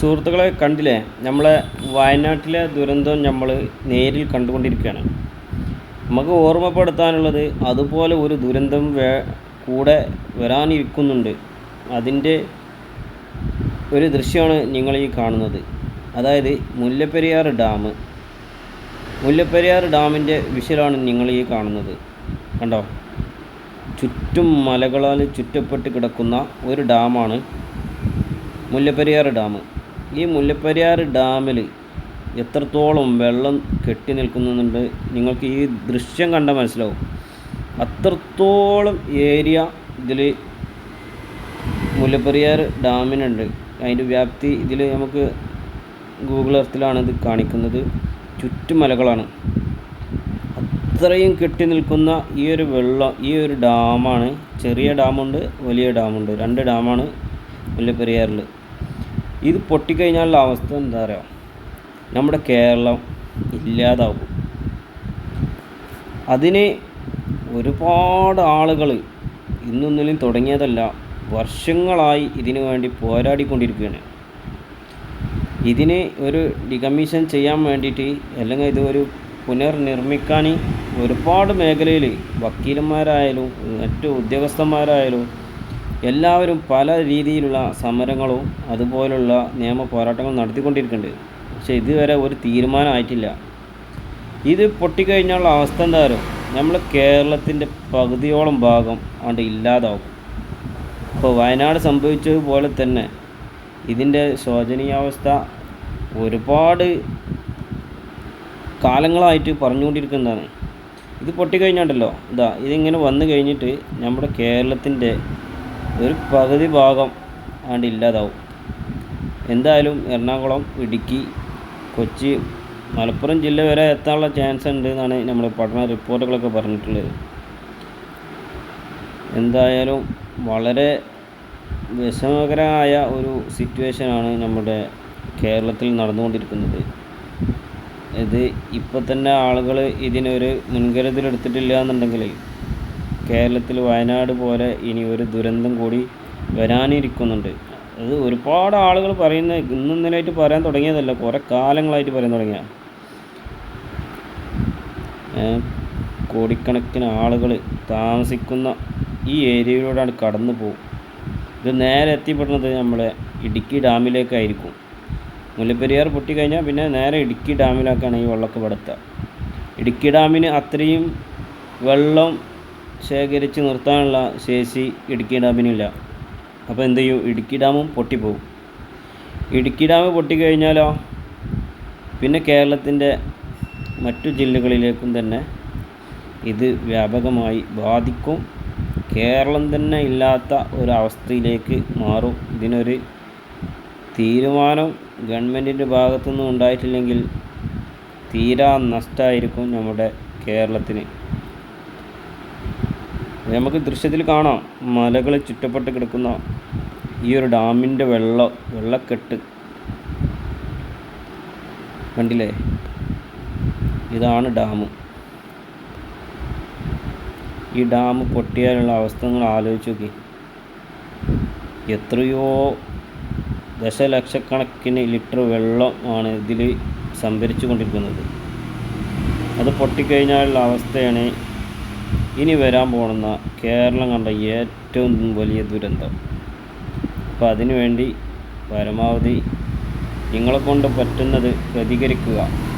സുഹൃത്തുക്കളെ കണ്ടില്ലേ? നമ്മളെ വയനാട്ടിലെ ദുരന്തം നമ്മൾ നേരിൽ കണ്ടുകൊണ്ടിരിക്കുകയാണ്. നമുക്ക് ഓർമ്മപ്പെടുത്താനുള്ളത് അതുപോലെ ഒരു ദുരന്തം വേ കൂടെ വരാനിരിക്കുന്നുണ്ട്. അതിന്റെ ഒരു ദൃശ്യമാണ് നിങ്ങൾ ഈ കാണുന്നത്. അതായത് മുല്ലപ്പെരിയാർ ഡാം. മുല്ലപ്പെരിയാർ ഡാമിന്റെ വിഷയമാണ് നിങ്ങൾ ഈ കാണുന്നത്. കണ്ടോ? ചുറ്റും മലകളാൽ ചുറ്റപ്പെട്ട് കിടക്കുന്ന ഒരു ഡാമാണ് മുല്ലപ്പെരിയാർ ഡാം. ഈ മുല്ലപ്പെരിയാർ ഡാമിൽ എത്രത്തോളം വെള്ളം കെട്ടി നിൽക്കുന്നുണ്ട് നിങ്ങൾക്ക് ഈ ദൃശ്യം കണ്ടാൽ മനസ്സിലാവും. അത്രത്തോളം ഏരിയ ഇതിൽ മുല്ലപ്പെരിയാർ ഡാമിനുണ്ട്. അതിന്റെ വ്യാപ്തി ഇതിൽ നമുക്ക് ഗൂഗിൾ എർത്തിലാണ് ഇത് കാണിക്കുന്നത്. ചുറ്റുമലകളാണ്. അത്രയും കെട്ടി നിൽക്കുന്ന ഈ ഒരു വെള്ളം ഈ ഒരു ഡാമാണ്. ചെറിയ ഡാമുണ്ട് വലിയ ഡാമുണ്ട്. രണ്ട് ഡാമാണ് മുല്ലപ്പെരിയാറിൽ ഇത് പൊട്ടിക്കഴിഞ്ഞാലുള്ള അവസ്ഥ എന്താ പറയുക നമ്മുടെ കേരളം ഇല്ലാതാവും. അതിന് ഒരുപാട് ആളുകൾ ഇന്നൊന്നിലും തുടങ്ങിയതല്ല വർഷങ്ങളായി ഇതിനു വേണ്ടി പോരാടിക്കൊണ്ടിരിക്കുകയാണ്. ഇതിന് ഒരു ഡികമ്മീഷൻ ചെയ്യാൻ വേണ്ടിയിട്ട് അല്ലെങ്കിൽ ഇത് ഒരു പുനർനിർമ്മിക്കാൻ ഒരുപാട് മേഖലയിൽ വക്കീലന്മാരായാലും മറ്റു ഉദ്യോഗസ്ഥന്മാരായാലും എല്ലാവരും പല രീതിയിലുള്ള സമരങ്ങളും അതുപോലുള്ള നിയമ പോരാട്ടങ്ങളും നടത്തിക്കൊണ്ടിരിക്കുന്നുണ്ട്. പക്ഷേ ഇതുവരെ ഒരു തീരുമാനമായിട്ടില്ല. ഇത് പൊട്ടിക്കഴിഞ്ഞുള്ള അവസ്ഥ എന്തായാലും നമ്മൾ കേരളത്തിന്റെ പകുതിയോളം ഭാഗം അവിടെ ഇല്ലാതാവും. ഇപ്പോൾ വയനാട് സംഭവിച്ചതുപോലെ തന്നെ ഇതിന്റെ ശോചനീയാവസ്ഥ ഒരുപാട് കാലങ്ങളായിട്ട് പറഞ്ഞുകൊണ്ടിരിക്കുന്നതാണ്. ഇത് പൊട്ടിക്കഴിഞ്ഞാണ്ടല്ലോ. ഇതാ ഇതിങ്ങനെ വന്നു കഴിഞ്ഞിട്ട് നമ്മുടെ കേരളത്തിന്റെ ഒരു പകുതി ഭാഗം ആണ്ട് ഇല്ലാതാവും. എന്തായാലും എറണാകുളം ഇടുക്കി കൊച്ചി മലപ്പുറം ജില്ല വരെ എത്താനുള്ള ചാൻസ് ഉണ്ട് എന്നാണ് നമ്മൾ പഠന റിപ്പോർട്ടുകളൊക്കെ പറഞ്ഞിട്ടുള്ളത്. എന്തായാലും വളരെ വിഷമകരമായ ഒരു സിറ്റുവേഷനാണ് നമ്മുടെ കേരളത്തിൽ നടന്നുകൊണ്ടിരിക്കുന്നത്. ഇത് ഇപ്പോൾ തന്നെ ആളുകൾ ഇതിനൊരു മുൻകരുതൽ എടുത്തിട്ടില്ല എന്നുണ്ടെങ്കിൽ കേരളത്തിൽ വയനാട് പോലെ ഇനി ഒരു ദുരന്തം കൂടി വരാനിരിക്കുന്നുണ്ട്. അത് ഒരുപാട് ആളുകൾ പറയുന്ന ഇന്നും ഇന്നലെയായിട്ട് പറയാൻ തുടങ്ങിയതല്ല കുറേ കാലങ്ങളായിട്ട് പറയാൻ തുടങ്ങിയ. കോടിക്കണക്കിന് ആളുകൾ താമസിക്കുന്ന ഈ ഏരിയയിലൂടെയാണ് കടന്നു പോകും. ഇത് നേരെ എത്തിപ്പെടുന്നത് നമ്മളെ ഇടുക്കി ഡാമിലേക്കായിരിക്കും. മുല്ലപ്പെരിയാർ പൊട്ടിക്കഴിഞ്ഞാൽ പിന്നെ നേരെ ഇടുക്കി ഡാമിലേക്കാണ് ഈ വെള്ളമൊക്കെ പെടുത്തുക ഇടുക്കി ഡാമിന് അത്രയും വെള്ളം ശേഖരിച്ച് നിർത്താനുള്ള ശേഷി ഇടുക്കി ഡാമിനില്ല. അപ്പോൾ എന്ത് ചെയ്യും? ഇടുക്കി ഡാമും പൊട്ടിപ്പോകും ഇടുക്കി ഡാം പൊട്ടിക്കഴിഞ്ഞാലോ? പിന്നെ കേരളത്തിന്റെ മറ്റു ജില്ലകളിലേക്കും തന്നെ ഇത് വ്യാപകമായി ബാധിക്കും. കേരളം തന്നെ ഇല്ലാത്ത ഒരവസ്ഥയിലേക്ക് മാറും. ഇതിനൊരു തീരുമാനം ഗവൺമെന്റിന്റെ ഭാഗത്തുനിന്നും ഉണ്ടായിട്ടില്ലെങ്കിൽ തീരാ നഷ്ടമായിരിക്കും നമ്മുടെ കേരളത്തിന്. നമുക്ക് ദൃശ്യത്തിൽ കാണാം മലകൾ ചുറ്റപ്പെട്ട് കിടക്കുന്ന ഈ ഒരു ഡാമിന്റെ വെള്ള വെള്ളക്കെട്ട്. കണ്ടില്ലേ? ഇതാണ് ഡാം ഈ ഡാം പൊട്ടിയാലുള്ള അവസ്ഥ നിങ്ങൾ ആലോചിച്ച് നോക്കി. എത്രയോ ദശലക്ഷക്കണക്കിന് ലിറ്റർ വെള്ളമാണ് ഇതിൽ സംഭരിച്ചു കൊണ്ടിരിക്കുന്നത് അത് പൊട്ടിക്കഴിഞ്ഞാലുള്ള അവസ്ഥയാണ് ഇനി വരാൻ പോകുന്ന കേരളം കണ്ട ഏറ്റവും വലിയ ദുരന്തം. അപ്പോൾ അതിനുവേണ്ടി പരമാവധി നിങ്ങളെ കൊണ്ട് പറ്റുന്നത് പ്രതികരിക്കുക.